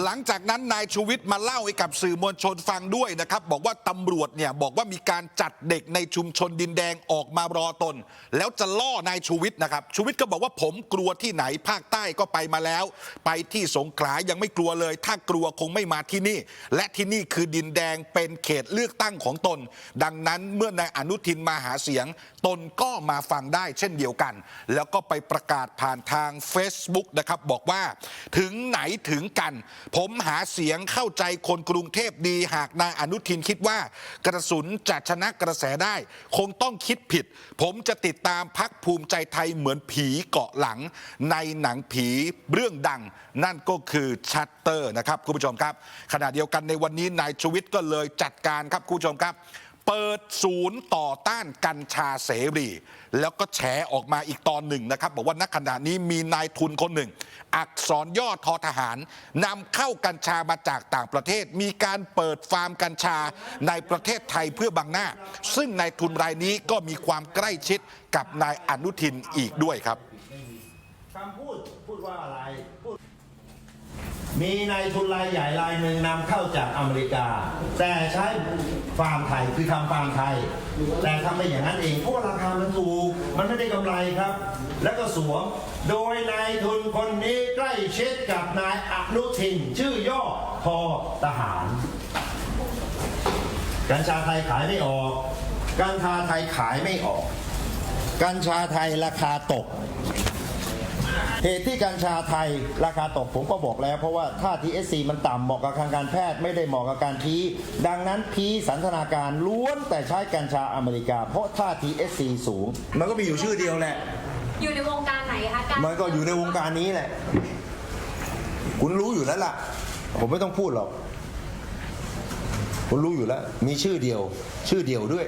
หลังจากนั้นนายชูวิทย์มาเล่าให้กับสื่อมวลชนฟังด้วยนะครับ บอกว่าตำรวจเนี่ยบอกว่ามีการจัดเด็กในชุมชนดินแดงออกมารอตน แล้วจะล่อนายชูวิทย์นะครับชูวิทย์ก็บอกว่าผมกลัวที่ไหนภาคใต้ก็ไปมาแล้ว ไปที่สงขลายังไม่กลัวเลย ถ้ากลัวคงไม่มาที่นี่ และที่นี่คือดินแดงเป็นเขตเลือกตั้งของตน ดังนั้นเมื่อนายอนุทินมาหาเสียง ตนก็มาฟังได้เช่นเดียวกัน แล้วก็ไปประกาศผ่านทาง Facebook นะครับบอกว่า ถึงไหนถึงกันผมหาเสียงเข้าใจคนกรุงเทพดี หากนายอนุทินคิดว่า กระสุนจะชนะกระแสได้ คงต้องคิดผิด ผมจะติดตามพักภูมิใจไทยเหมือนผีเกาะหลัง ในหนังผีเรื่องดัง นั่นก็คือชัตเตอร์นะครับคุณผู้ชมครับ ขณะเดียวกันในวันนี้นายชวิตก็เลยจัดการครับคุณผู้ชมครับ เปิดศูนย์ต่อต้านกัญชาเสรี แล้วก็แฉออกมาอีกตอนหนึ่งนะครับ บอกว่าณขณะนี้มีนายทุนคนหนึ่ง อักษรย่อทอทหารนำเข้ากัญชามาจากต่างประเทศ มีการเปิดฟาร์มกัญชาในประเทศไทยเพื่อบังหน้า ซึ่งนายทุนรายนี้ก็มีความใกล้ชิดกับนายอนุทินอีกด้วยครับคำพูดพูดว่าอะไร มีนายทุนรายใหญ่รายหนึ่งนำเข้าจากอเมริกา แต่ใช้ฟาร์มไทยคือทำฟาร์มไทย แต่ทำไปอย่างนั้นเองเพราะราคามันถูกมันไม่ได้กำไรครับ แล้วก็สวมโดยนายทุนคนนี้ใกล้ชิดกับนายอนุทินชื่อย่อพอทหาร กัญชาไทยขายไม่ออก กัญชาไทยขายไม่ออก กัญชาไทยราคาตก เหตุที่กัญชาไทยราคาตกผมก็บอกแล้ว เพราะว่าถ้า TSC มันต่ำเหมาะกับทางการแพทย์ไม่ได้เหมาะกับการพีดังนั้นพีสันทนาการล้วนแต่ใช้กัญชาอเมริกา เพราะถ้า TSC สูง มันก็มีอยู่ชื่อเดียวแหละ อยู่ในวงการไหนคะการมันก็อยู่ในวงการนี้แหละ คุณรู้อยู่แล้วล่ะ ผมไม่ต้องพูดหรอกคุณรู้อยู่แล้ว มีชื่อเดียว ชื่อเดียวด้วย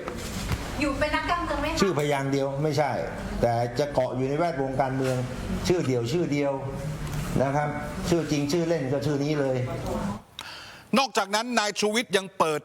อยู่เป็นนักการเมืองไหมคะชื่อพยางค์เดียวไม่ใช่ แต่จะเกาะอยู่ในแวดวงการเมือง ชื่อเดียวชื่อเดียวนะครับ ชื่อจริงชื่อเล่นก็ชื่อนี้เลย นอกจากนั้นนายชูวิทย์ยังเปิด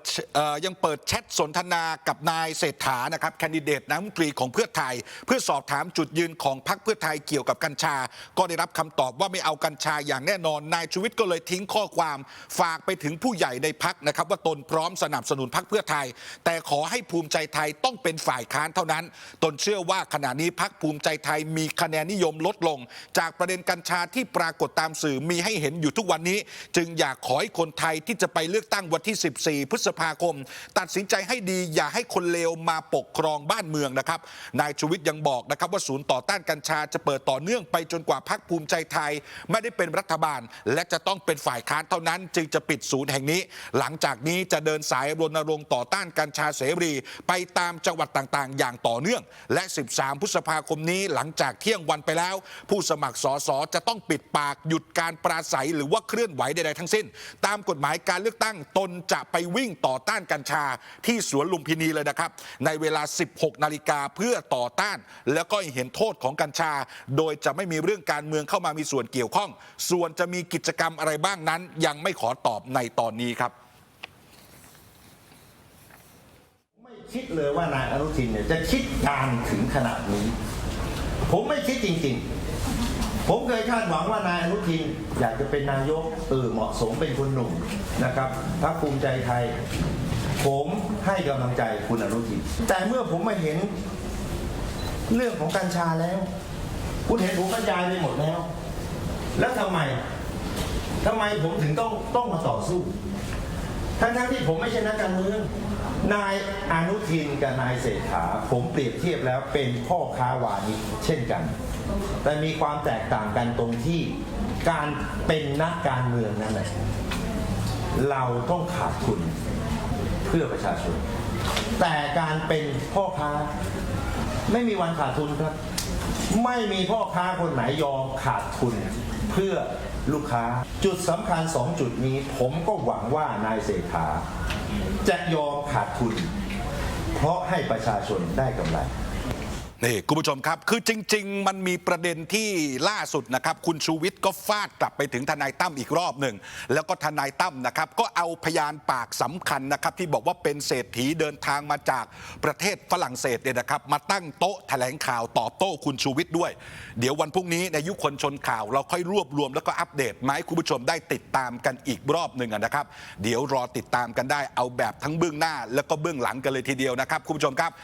ยังเปิดแชทสนทนากับนายเศรษฐานะครับแคนดิเดตนายกรัฐมนตรีของเพื่อไทย เพื่อสอบถามจุดยืนของพรรคเพื่อไทยเกี่ยวกับกัญชา ก็ได้รับคำตอบว่าไม่เอากัญชาอย่างแน่นอนนายชูวิทย์ก็เลยทิ้งข้อความฝากไปถึงผู้ใหญ่ในพักนะครับว่าตนพร้อมสนับสนุนพรรคเพื่อไทย แต่ขอให้ภูมิใจไทยต้องเป็นฝ่ายค้านเท่านั้น ตนเชื่อว่าขณะนี้พรรคภูมิใจไทยมีคะแนนนิยมลดลง จากประเด็นกัญชาที่ปรากฏตามสื่อมีให้เห็นอยู่ทุกวันนี้ จึงอยากขอให้คนไทยที่จะไปเลือกตั้งวันที่ 14 พฤษภาคม ตัดสินใจให้ดีอย่าให้คนเลวมาปกครองบ้านเมืองนะครับ นายชูวิทย์ยังบอกนะครับว่าศูนย์ต่อต้านกัญชาจะเปิดต่อเนื่องไปจนกว่าพรรคภูมิใจไทย ไม่ได้เป็นรัฐบาล และจะต้องเป็นฝ่ายค้านเท่านั้น จึงจะปิดศูนย์แห่งนี้ หลังจากนี้จะเดินสายรณรงค์ต่อต้านกัญชาเสรีไปตามจังหวัดต่างๆ อย่างต่อเนื่อง และ 13 พฤษภาคมนี้หลังจากเที่ยงวันไปแล้ว ผู้สมัครสสจะต้องปิดปากหยุดการปราศัยหรือว่าเคลื่อนไหวใดๆทั้งสิ้น ตามกฎหมายการเลือกตั้งตนจะไปวิ่งต่อต้านกัญชาที่สวนลุมพินีเลยนะครับ ในเวลา 16 นาฬิกาเพื่อต่อต้าน แล้วก็เห็นโทษของกัญชา โดยจะไม่มีเรื่องการเมืองเข้ามามีส่วนเกี่ยวข้อง ส่วนจะมีกิจกรรมอะไรบ้างนั้น ยังไม่ขอตอบในตอนนี้ครับไม่คิดเลยว่านายอนุทินเนี่ยจะคิดการถึงขนาดนี้ ผมไม่คิดจริง ๆ ผมเคยคาดหวังว่านายอนุทินอยากจะเป็นนายกเออเหมาะสมเป็นคนหนุ่มนะครับพรรคภูมิใจไทย ผมให้กำลังใจคุณอนุทิน แต่เมื่อผมมาเห็นเรื่องของกัญชาแล้ว คุณเห็นผมบรรยายไปหมดแล้ว แล้วทำไมทำไมผมถึงต้องต้องมาต่อสู้ ทั้งๆที่ผมไม่ใช่นักการเมือง นายอนุทินกับนายเศรษฐา ผมเปรียบเทียบแล้วเป็นพ่อค้าวานิชเช่นกัน แต่มีความแตกต่างกันตรงที่การเป็นนักการเมืองนั่นแหละเราต้องขาดทุนเพื่อประชาชน แต่การเป็นพ่อค้าไม่มีวันขาดทุนครับ ไม่มีพ่อค้าคนไหนยอมขาดทุนเพื่อ ลูกค้า จุดสำคัญสองจุดนี้ ผมก็หวังว่านายเศรษฐาจะยอมขาดทุน เพราะให้ประชาชนได้กำไร นี่คุณผู้ชมครับ คือจริง ๆ มันมีประเด็นที่ล่าสุดนะครับ คุณชูวิทย์ก็ฟาดกลับไปถึงทนายตั้มอีกรอบหนึ่ง แล้วก็ทนายตั้มนะครับ ก็เอาพยานปากสำคัญนะครับ ที่บอกว่าเป็นเศรษฐีเดินทางมาจากประเทศฝรั่งเศสเนี่ยนะครับ มาตั้งโต๊ะแถลงข่าวตอบโต้คุณชูวิทย์ด้วย เดี๋ยววันพรุ่งนี้ในยุคคนชนข่าว เราค่อยรวบรวมแล้วก็อัปเดตมาให้คุณผู้ชมได้ติดตามกันอีกรอบหนึ่งนะครับ เดี๋ยวรอติดตามกันได้เอาแบบทั้งเบื้องหน้า แล้วก็เบื้องหลังกันเลยทีเดียวนะครับคุณผู้ชมครับ